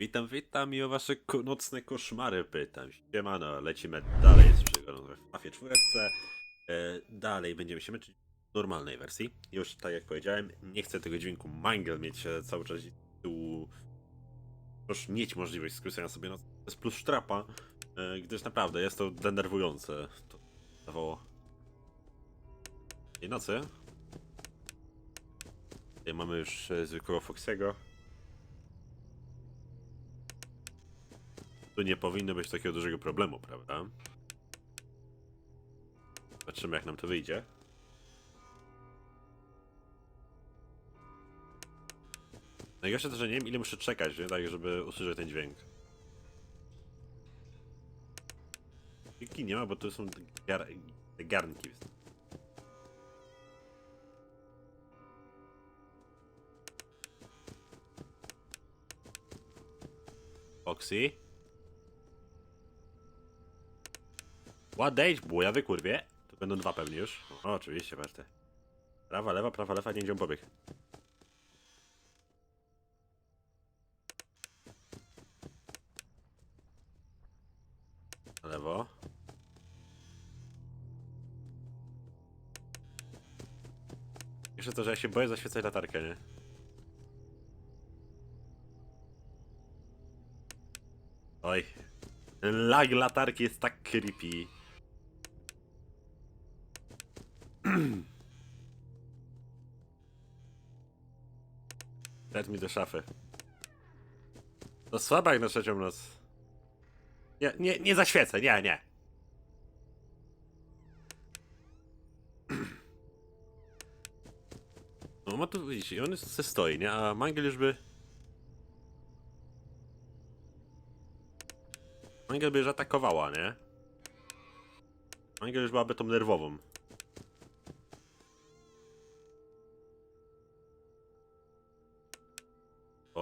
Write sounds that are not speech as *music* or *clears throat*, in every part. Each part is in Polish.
Witam, witam i o wasze nocne koszmary pytam. Siemano, lecimy dalej z przygodą w Mafie 4. E, dalej będziemy się męczyć w normalnej wersji. Już tak jak powiedziałem, nie chcę tego dźwięku Mangle mieć e, cały czas tyłu. Już mieć możliwość skrócenia sobie noc bez plus sztrapa, e, gdyż naprawdę jest to denerwujące. To. Tej nocy. Tutaj mamy już zwykłego Foxiego. Nie powinno być takiego dużego problemu, prawda? Zobaczymy jak nam to wyjdzie. Najgorsze to, że nie wiem ile muszę czekać, nie? tak żeby usłyszeć ten dźwięk. Kiki nie ma, bo tu są gar garnki. Foxy? Ładejdź, bujawy kurwie. To będą dwa pewnie już. O, oczywiście, patrz te. Prawa, lewa, prawa, lewa, nie pobiegł. Na Lewo. Jeszcze to, że ja się boję zaświecać latarkę, nie? Oj. Lag latarki jest tak creepy. Dać mi do szafy. To słaba jak na trzecią noc. Nie, nie, nie zaświecę, nie, nie. *clears throat* No ma tu, widzicie, i on se stoi, nie? A Mangel już by... Mangel by już atakowała, nie? Mangel już byłaby tą nerwową.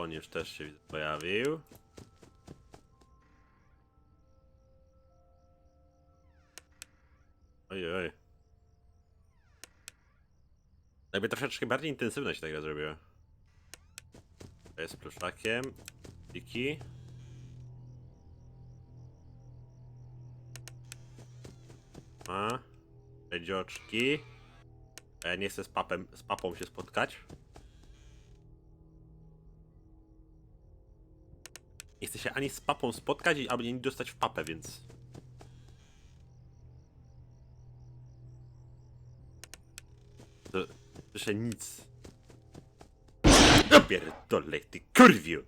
On już też się pojawił. Ojej. Oj. Jakby troszeczkę bardziej intensywna się ta gra zrobiła. To jest pluszakiem. Tiki. A. Redzioczki. A ja nie chcę z, papem, z papą się spotkać. Się ani z papą spotkać, ani nie dostać w papę, więc... To... Słyszę nic. No pierdolę, ty kurwiu!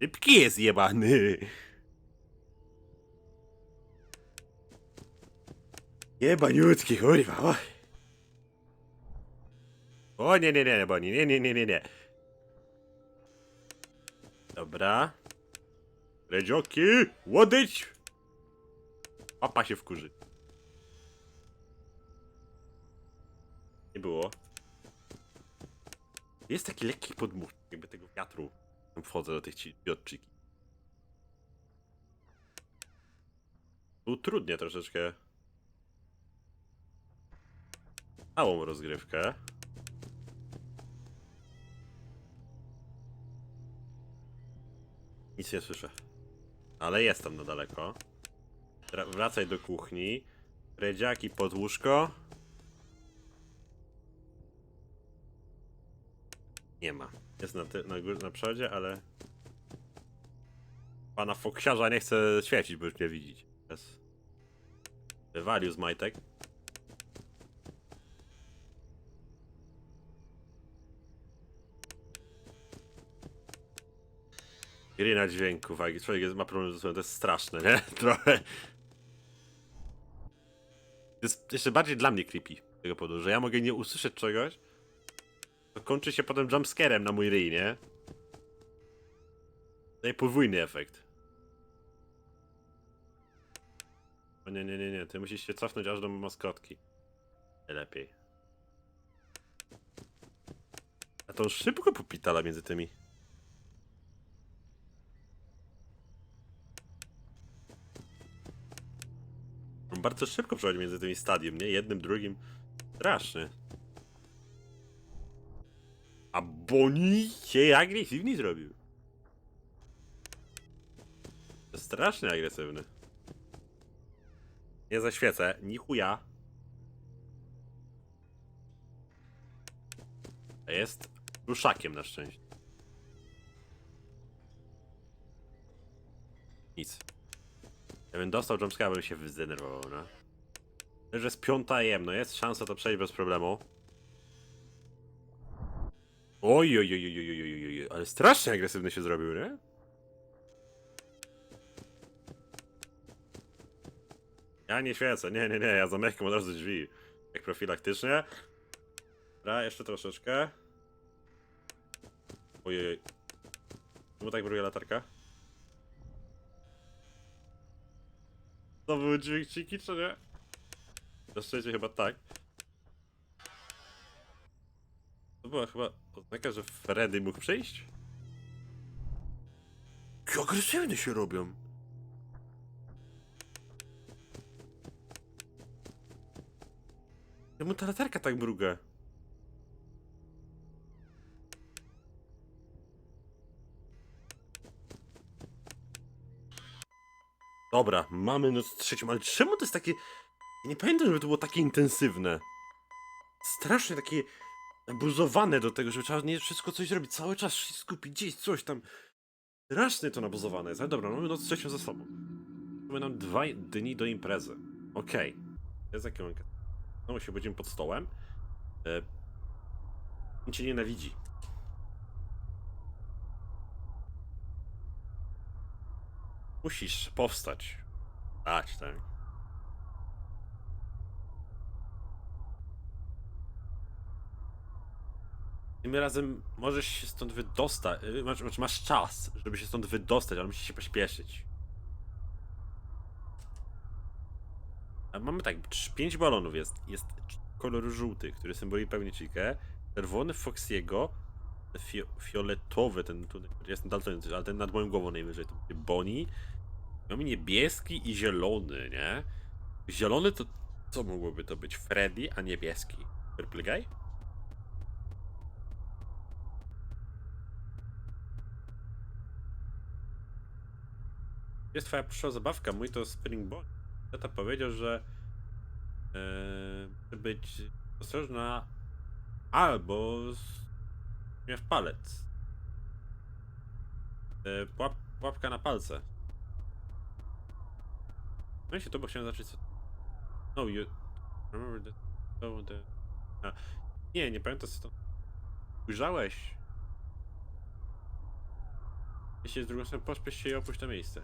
Szybki jest jebany! Jebaniutki, kurwa, oj! O nie, nie, nie, Boni, nie, nie, nie, nie, nie. Dobra. Redzioki, łodyć! Papa się wkurzy. Nie było. Jest taki lekki podmuch, jakby tego wiatru. Wchodzę do tych biotczyki. Utrudnia troszeczkę. Małą rozgrywkę. Nic nie słyszę. Ale jestem na daleko. Wra- Wracaj do kuchni. Redziaki pod łóżko. Nie ma. Jest na, na, na przodzie, ale... Pana foksiarza nie chce świecić, bo już mnie widzieć. Jest. Wywalił z majtek. Gry na dźwięku, fajnie. Człowiek jest, ma problem ze sobą, to jest straszne, nie? *laughs* Trochę. To jest jeszcze bardziej dla mnie creepy z tego powodu, że ja mogę nie usłyszeć czegoś, to kończy się potem jumpscarem na mój ryj, nie? Daje podwójny efekt. O nie, nie, nie, nie, ty musisz się cofnąć aż do maskotki. Lepiej. A to on szybko popitala między tymi. Bardzo szybko przechodzi między tymi stadium, nie? Jednym, drugim. Strasznie. A Boni się agresywnie zrobił. strasznie agresywny. Nie zaświecę, ni chuja. Jest ruszakiem na szczęście. Nic. Ja bym dostał jumpscare, bym się zdenerwował, no. Że jest piąta jem, no jest szansa to przejść bez problemu. Oj, oj, oj, oj, oj, oj, oj, ale strasznie agresywny się zrobił, nie? Ja nie świecę, nie, nie, nie, ja zamykam od razu drzwi. Jak profilaktycznie. Dobra, jeszcze troszeczkę. Ojej. Czemu tak bruje latarka? To były dźwiękciki, czy nie? Na szczęście chyba tak. To była chyba oznaka, że Freddy mógł przyjść? Jak agresywny się robią. Czemu ta latarka tak mruga? Dobra, mamy noc trzecią, ale czemu to jest takie... Ja nie pamiętam, żeby to było takie intensywne. Strasznie takie nabuzowane do tego, żeby trzeba nie wszystko coś zrobić, cały czas się skupić, gdzieś coś tam. Strasznie to nabuzowane jest, ale dobra, mamy noc trzecią za sobą. Mamy nam dwa dni do imprezy. Okej. To jest jakie łąka. Znowu się budzimy pod stołem. E... Cię nienawidzi. Musisz powstać. Dać, tak. Tym razem możesz się stąd wydostać. y, Masz, masz, masz czas, żeby się stąd wydostać, ale musisz się pośpieszyć. A mamy tak, pięć balonów jest. Jest kolor żółty, który symboluje pełniczykę. Czerwony Foxiego. Fio, fioletowy, ten tu jest dalton, ale ten nad moją głową najwyżej. To będzie Bonnie. Mamy niebieski i zielony, nie? Zielony to co mogłoby to być? Freddy, a niebieski? Purple Guy? Jest twoja przyszła zabawka, mój to Spring Ball. Tata powiedział, że chce być ostrożna albo mnie w palec. Łap, łapka na palce. No i się to, bo chciałem zacząć. No, you... Remember that... Oh, the... A, nie, nie pamiętam co to... Ujrzałeś? Jeśli z drugą stroną pośpiesz się i opuść to miejsce.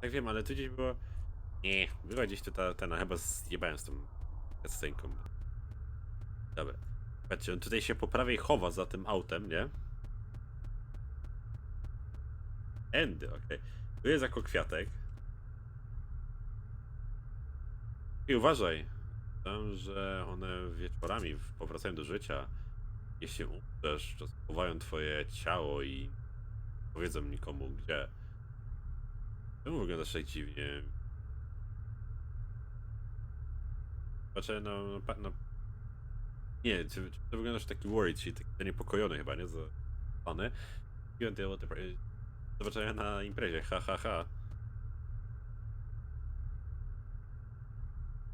Tak wiem, ale tu gdzieś było... Nie, była gdzieś tu ta, ta no chyba zjebałem z tą cutscenką. Dobra. Patrzcie, on tutaj się po prawej chowa za tym autem, nie? Endy, okej. Tu jest jako kwiatek. I uważaj, tam, że one wieczorami powracają do życia. Jeśli umrzesz, to schowają twoje ciało i powiedzą nikomu gdzie. Czemu wyglądasz tak dziwnie? Patrzę na... na, na... Nie, ty, ty wyglądasz taki worried, czyli taki zaniepokojony chyba, nie? Zapany. Zobaczenia na imprezie, ha ha ha.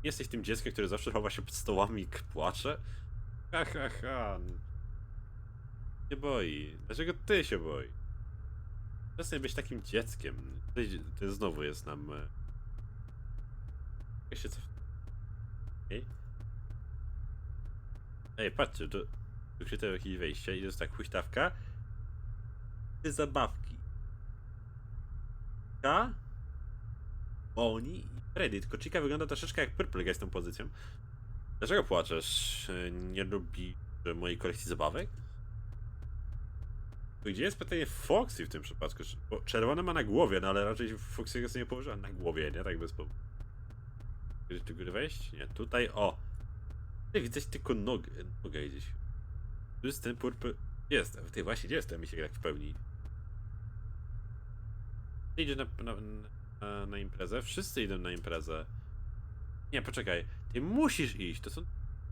Jesteś tym dzieckiem, które zawsze chowa się pod stołami i płacze? Ha ha ha. Nie boi. Dlaczego ty się boi? Przestań być takim dzieckiem. Ty, znowu jest nam... e, Jak się co... Ej? Ej, patrzcie, to... Się jakieś wejście i to jest tak huśtawka. Ty zabawki. Ka? Oni i Freddy, tylko Chica wygląda troszeczkę jak Purple Guy z tą pozycją. Dlaczego płaczesz? Nie lubi mojej kolekcji zabawek? Gdzie jest pytanie Foxy w tym przypadku? Bo czerwone ma na głowie, no ale raczej Foxy'ego sobie nie położyła na głowie, nie? Tak bez powodu. Gdzie tu wejść? Nie, tutaj, o! Tutaj widzę tylko nogę, nogę gdzieś. Tu jest ten purple... Gdzie Jest, ty właśnie, jestem? Mi się tak w pełni. Ty idziesz na, na, na, na imprezę? Wszyscy idą na imprezę. Nie, poczekaj. Ty musisz iść, to są,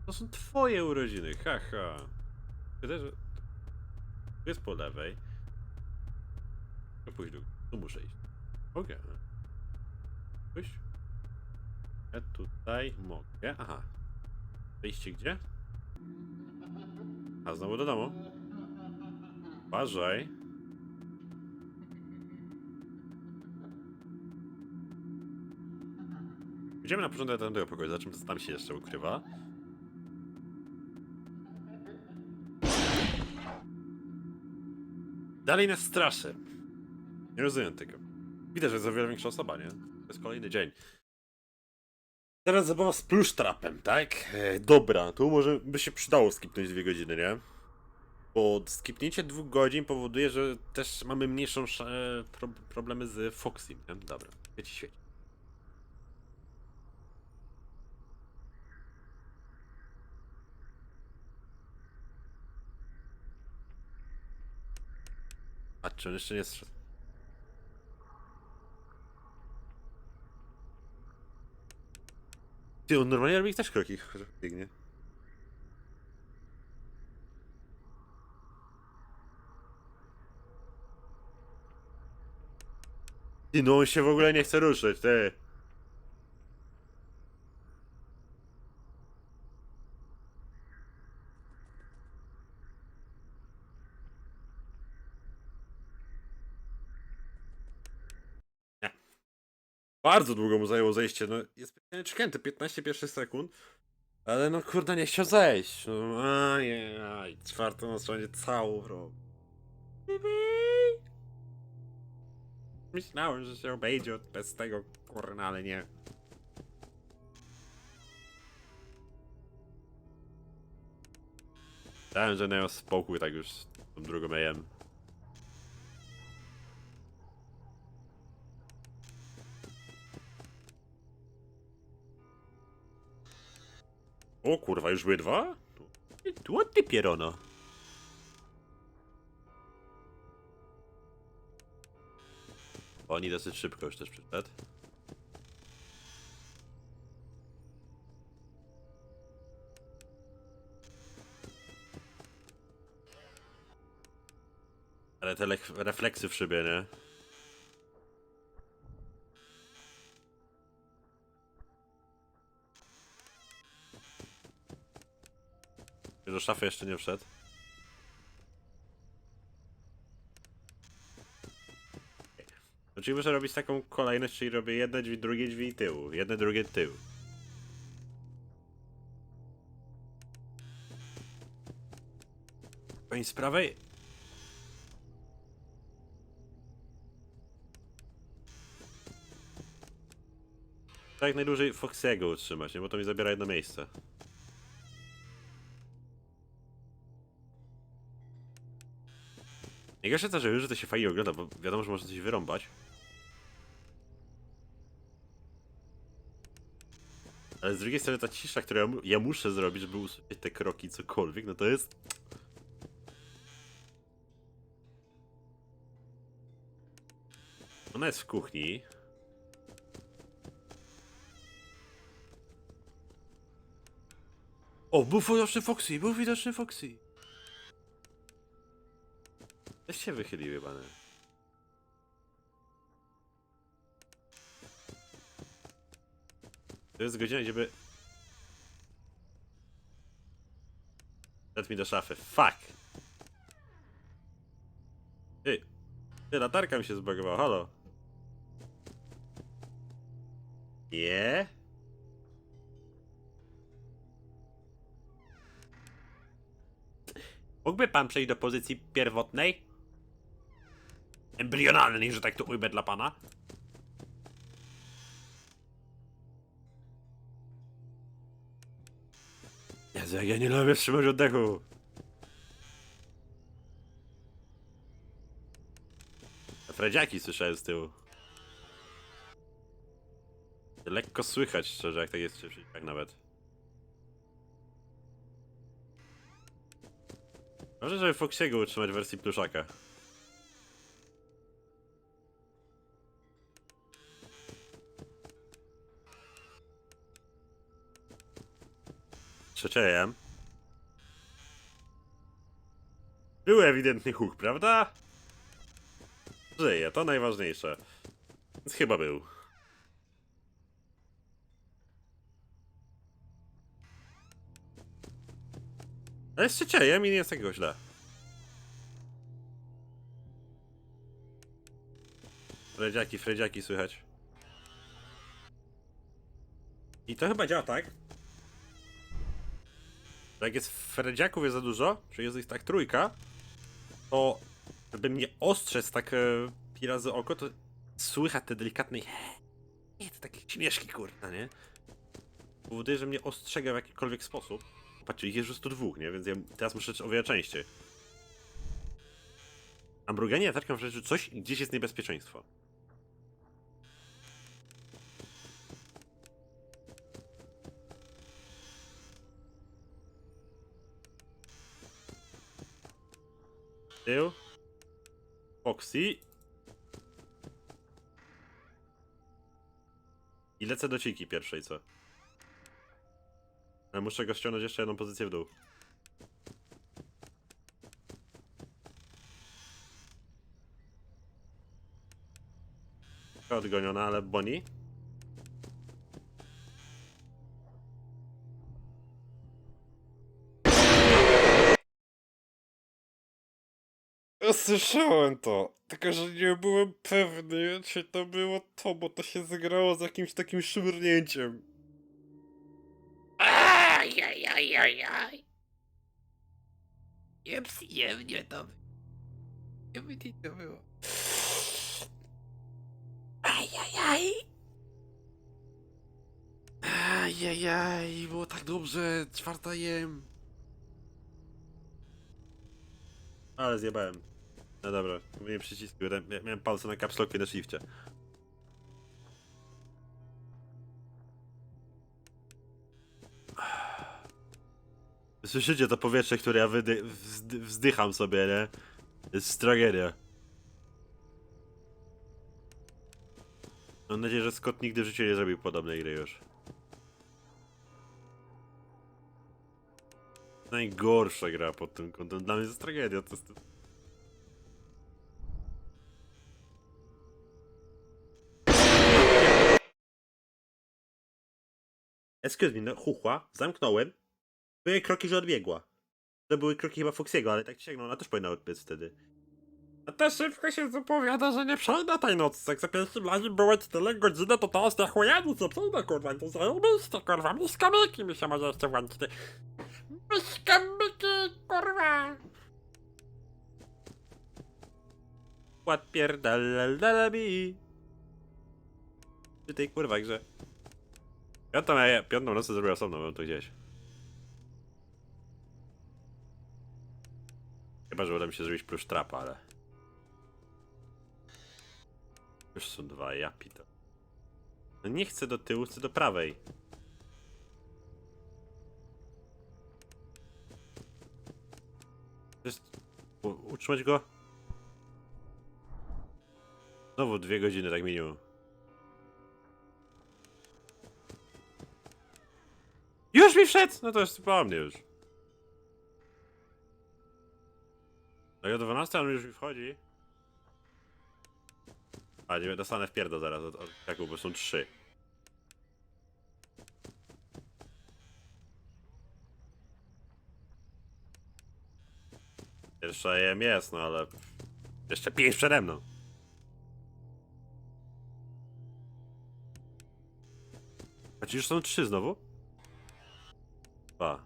to są twoje urodziny, haha. Ty też... Tu jest po lewej. Pójdź, tu muszę iść. Mogę. Pójść? Ja tutaj mogę. Aha. Wyjście gdzie? A znowu do domu. Uważaj. Idziemy na początek do tego pokoju, zobaczymy co tam się jeszcze ukrywa. Dalej nas straszy. Nie rozumiem tego. Widać, że jest o wiele większa osoba, nie? To jest kolejny dzień. Teraz zabawa z plusztrapem, tak? E, dobra, tu może by się przydało skipnąć dwie godziny, nie? Bo skipnięcie dwóch godzin powoduje, że też mamy mniejszą sz- e, pro problemy z Foxy, nie? Dobra, świeci, świeci. A czy on jeszcze nie jest... Ty, on normalnie robi też kroki, że biegnie. Ty, no on się w ogóle nie chce ruszyć, ty. Bardzo długo mu zajęło zejście, no jest pytanie czekające, 15 pierwszych sekund. Ale no kurde, nie chciał zejść. No, ajaj, czwartą noc będzie całą robił. Myślałem, że się obejdzie bez tego, kurna, ale nie. Dałem, że miał spokój tak już tą drugą AM. O kurwa, już były dwa? Tu ty pierono. Oni dosyć szybko już też przyszedł. Ale te lek- refleksy w szybie, nie? Do szafy jeszcze nie wszedł. Czyli muszę robić taką kolejność, czyli robię jedne drzwi, drugie drzwi i tył. Jedne, drugie, tył. Pani z prawej? Tak najdłużej Foxy'ego utrzymać, nie? Bo to mi zabiera jedno miejsce. Najgorsze to, że już że to się fajnie ogląda, bo wiadomo, że można coś wyrąbać. Ale z drugiej strony ta cisza, którą ja, ja muszę zrobić, żeby usłyszeć te kroki, cokolwiek, no to jest... Ona jest w kuchni. O, był widoczny Foxy, był widoczny Foxy. Też się wychyliły, pany. To jest godzina, gdzie by... Mi do szafy. Fuck! Ty! Ty, latarka mi się zbagowała, halo! Nie? Mógłby pan przejść do pozycji pierwotnej? Embrionalnej, że tak to ujmę dla pana? Jezu, jak ja nie lubię trzymać oddechu. Fredziaki słyszałem z tyłu. Lekko słychać szczerze, jak tak jest tak nawet. Może, żeby Foxiego utrzymać w wersji pluszaka. Trzeciejem. Był ewidentny huk, prawda? Żyje, to najważniejsze. Więc chyba był. Ale jest cieciejem i nie jest takiego źle. Fredziaki, fredziaki słychać. I to chyba działa tak, że jak jest fredziaków jest za dużo, że jest ich tak trójka, to żeby mnie ostrzec tak e, pi razy oko, to słychać te delikatne nie, to takie śmieszki, kurwa, nie? Powoduje, że mnie ostrzega w jakikolwiek sposób. Patrzcie, ich jest już tu dwóch, nie? Więc ja teraz muszę o wiele częściej. A mruganie ataczką wręcz, że coś, gdzieś jest niebezpieczeństwo. Tył. Foxy. I lecę do ciki pierwszej, co? Ale muszę go ściągnąć jeszcze jedną pozycję w dół. Odgoniona, ale Bonnie? Słyszałem to, tylko że nie byłem pewny, czy to było to, bo to się zagrało z jakimś takim szurnięciem. Ajajajajaj. Nieprzyjemnie to było. Nieprzyjemnie to było. Ajajaj. Ajajaj, było tak dobrze, czwarta jem. Ale zjebałem. No dobra, mówię przyciski, miałem, palce na kapslokie na shifcie. *sighs* Słyszycie to powietrze, które ja wzdy wzdycham sobie, nie? Jest tragedia. Mam nadzieję, że Scott nigdy w życiu nie zrobił podobnej gry już. Najgorsza gra pod tym kątem. Dla mnie to jest tragedia. To jest... Excuse me, no zamknąłem. Były kroki, że odbiegła. To były kroki chyba Foxiego, ale tak sięgnął, ona też powinna odbiec wtedy. A też szybko się zapowiada, że nie przejdę tej nocy. Jak za pierwszym razem było 4 godziny, to teraz nie chuja nic nie przejdę, kurwa. To zajebiście, kurwa. Miskamiki mi się może jeszcze włączyć. Miskamiki, kurwa. Ładpierdalalabi. Przy tej kurwa grze. Piątą, ja, piątą nocę zrobię osobno, mam to gdzieś. Chyba, że uda mi się zrobić plusz trapa, ale... Już są dwa, ja pito. No nie chcę do tyłu, chcę do prawej. Jest... Utrzymać go? Znowu dwie godziny, tak minimum. Już mi wszedł! No to jest po mnie już. No i o 12 on już mi wchodzi. A, nie dostanę w pierdol zaraz od, od Jaku, bo są trzy. Jeszcze jem jest, no ale... Jeszcze pięć przede mną. A ci już są trzy znowu? Dwa.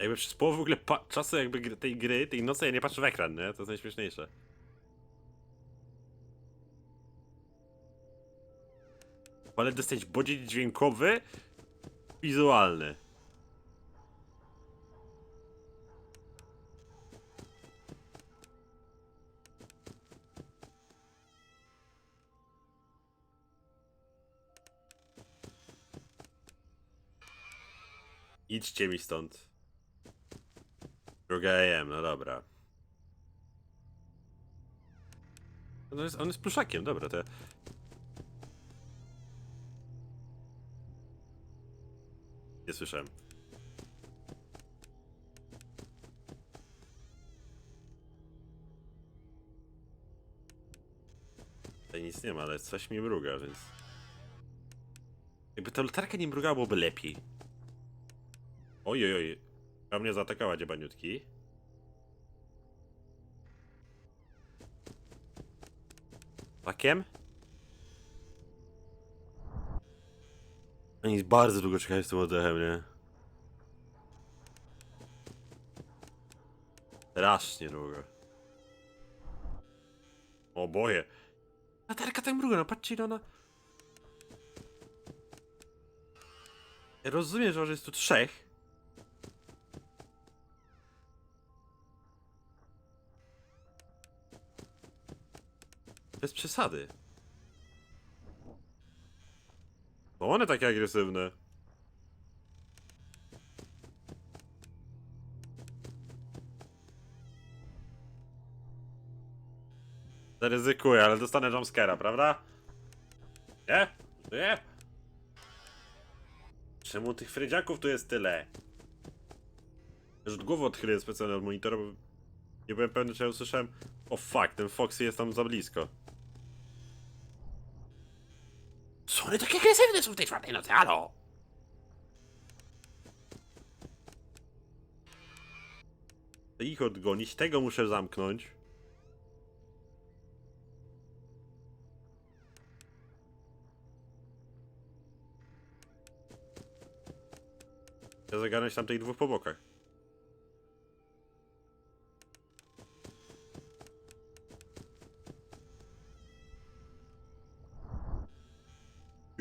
Jakby przez połowę w ogóle czasu jakby tej gry, tej nocy ja nie patrzę w ekran, nie? To jest najśmieszniejsze. Ale dostać bodziec dźwiękowy, wizualny. Idźcie mi stąd. Druga AM, no dobra. On jest, on jest pluszakiem, dobra, to... słyszałem. Tutaj nic nie ma, ale coś mi mruga, więc... Jakby ta lutarka nie mrugała, byłoby lepiej. Oj, oj, oj. A mnie zaatakała dziebaniutki. Takiem? Oni bardzo długo czekają z tym oddechem, nie? Strasznie długo. O boje. Latarka tak mruga, no patrzcie ile ona... Ja rozumiem, że może jest tu trzech. Bez przesady. To one takie agresywne. Zaryzykuję, ale dostanę jumpscare'a, prawda? Nie? Nie? Czemu tych frydziaków tu jest tyle? Już głowę odchyliłem specjalnie od monitora, bo nie byłem pewny, czy ja usłyszałem. O fuck, ten Foxy jest tam za blisko. Co one takie agresywne są w tej czwartej nocy, halo? Ich odgonić, tego muszę zamknąć. Chcę zagarnąć tam tych dwóch po bokach.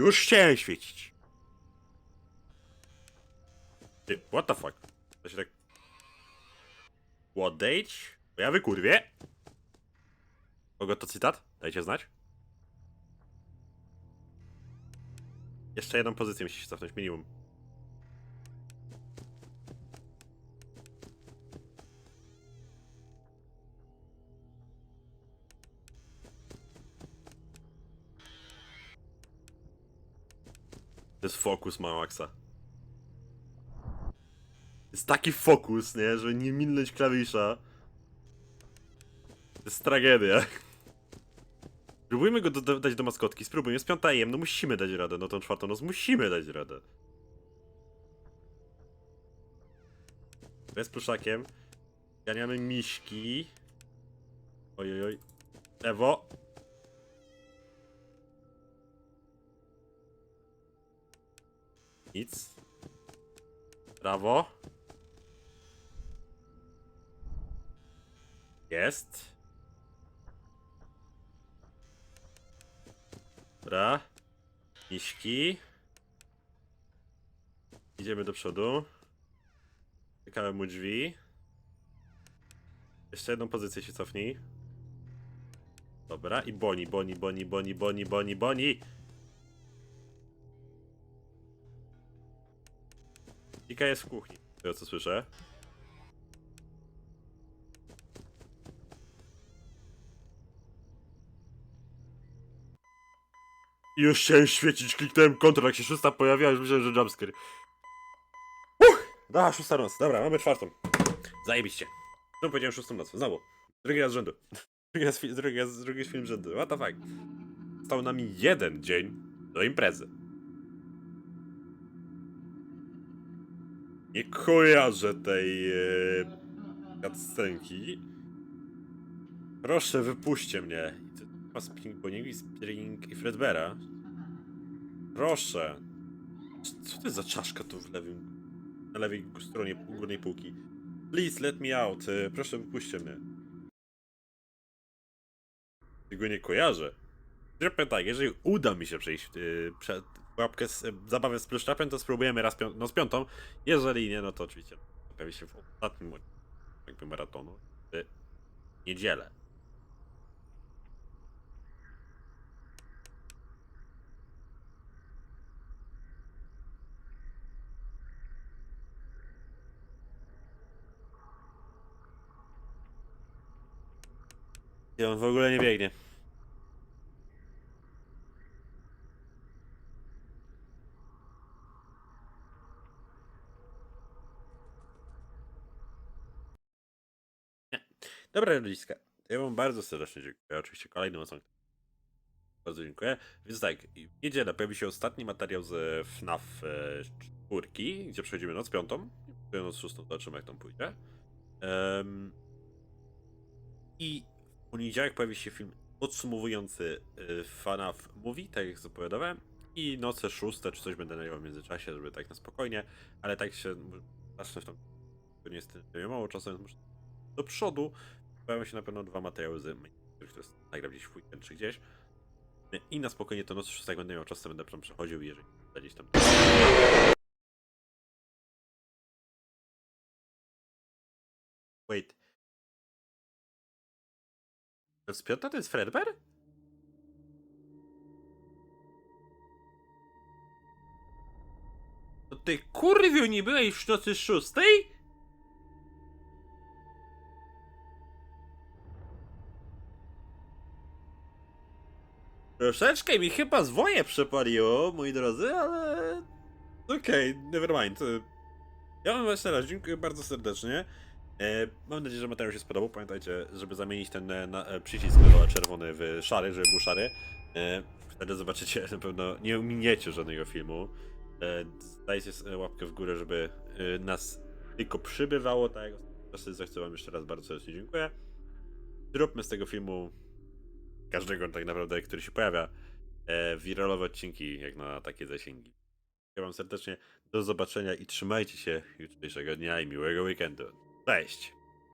Już chciałem świecić. Ty, what the fuck? To się tak... Odejdź? Bo ja wykurwię. Kogo to cytat? Dajcie znać. Jeszcze jedną pozycję musi się cofnąć, minimum. To jest fokus Maxa. Jest taki fokus, nie? Żeby nie minąć klawisza. To jest tragedia. Spróbujmy go dać do maskotki, spróbujmy. Jest piąta AM, no musimy dać radę. No tą czwartą noc musimy dać radę. Bez pluszakiem. Ganiamy miśki. Oj, oj, oj. Lewo. Nic. Prawo. Jest. Dobra. Miśki. Idziemy do przodu. Czekałem mu drzwi. Jeszcze jedną pozycję się cofnij. Dobra, i Boni, Boni, Boni, Boni, Boni, Boni, Boni. Ika jest w kuchni, z tego co słyszę. Już chciałem świecić, kliknąłem kontrol, jak się szósta pojawiła, już myślałem, że jumpscare. Uch! Da, szósta noc, dobra, mamy czwartą. Zajebiście. No powiedziałem szóstą noc, znowu. Drugi raz z rzędu. *laughs* Drugi raz, drugi raz, drugi film rzędu, what the fuck. Stał nami jeden dzień do imprezy. Nie kojarzę tej cutscenki. Proszę, wypuśćcie mnie. I to chyba Spring Spring i Fredbera. Proszę. Co to jest za czaszka tu w lewym, na lewej stronie górnej półki? Please let me out. e, Proszę, wypuśćcie mnie. Tego nie kojarzę. Zróbmy tak, jeżeli uda mi się przejść yy, przed łapkę z, zabawę z pluszczapem, to spróbujemy raz pią no, z piątą. Jeżeli nie, no to oczywiście pojawi się w ostatnim jakby maratonu w niedzielę. I on w ogóle nie biegnie. Dobra, ludziska. Ja wam bardzo serdecznie dziękuję. Oczywiście kolejnym osobom. Bardzo dziękuję. Więc tak, w niedzielę pojawi się ostatni materiał z FNAF 4, gdzie przechodzimy noc piątą. Noc szóstą, zobaczymy jak tam pójdzie. Em, I w poniedziałek pojawi się film podsumowujący FNAF Movie, tak jak zapowiadałem. I noce szóste, czy coś będę nagrywał w międzyczasie, żeby tak na spokojnie. Ale tak się zacznę w tam. To niestety nie mało czasu, więc muszę do przodu. Pojawią się na pewno dwa materiały z których to nagram gdzieś w weekend czy gdzieś. I na spokojnie to noc szósta, jak będę miał czas, to będę tam przechodził i jeżeli gdzieś tam. Wait. To jest piąta? To jest Fredbear? To ty kurwiu nie byłeś w nocy szóstej? Troszeczkę mi chyba zwoje przepaliło, moi drodzy, ale... Okej, okay, nevermind. Ja wam właśnie raz dziękuję bardzo serdecznie. E, mam nadzieję, że materiał się spodobał. Pamiętajcie, żeby zamienić ten e, na, e, przycisk na czerwony w szary, żeby był szary. E, wtedy zobaczycie, *laughs* na pewno nie ominiecie żadnego filmu. E, dajcie s- łapkę w górę, żeby e, nas tylko przybywało, tak jak ostatnio. Za co wam jeszcze raz bardzo serdecznie dziękuję. Zróbmy z tego filmu każdego tak naprawdę, który się pojawia, e, wiralowe odcinki jak na takie zasięgi. Dziękuję wam serdecznie, do zobaczenia i trzymajcie się jutrzejszego dnia i miłego weekendu. Cześć!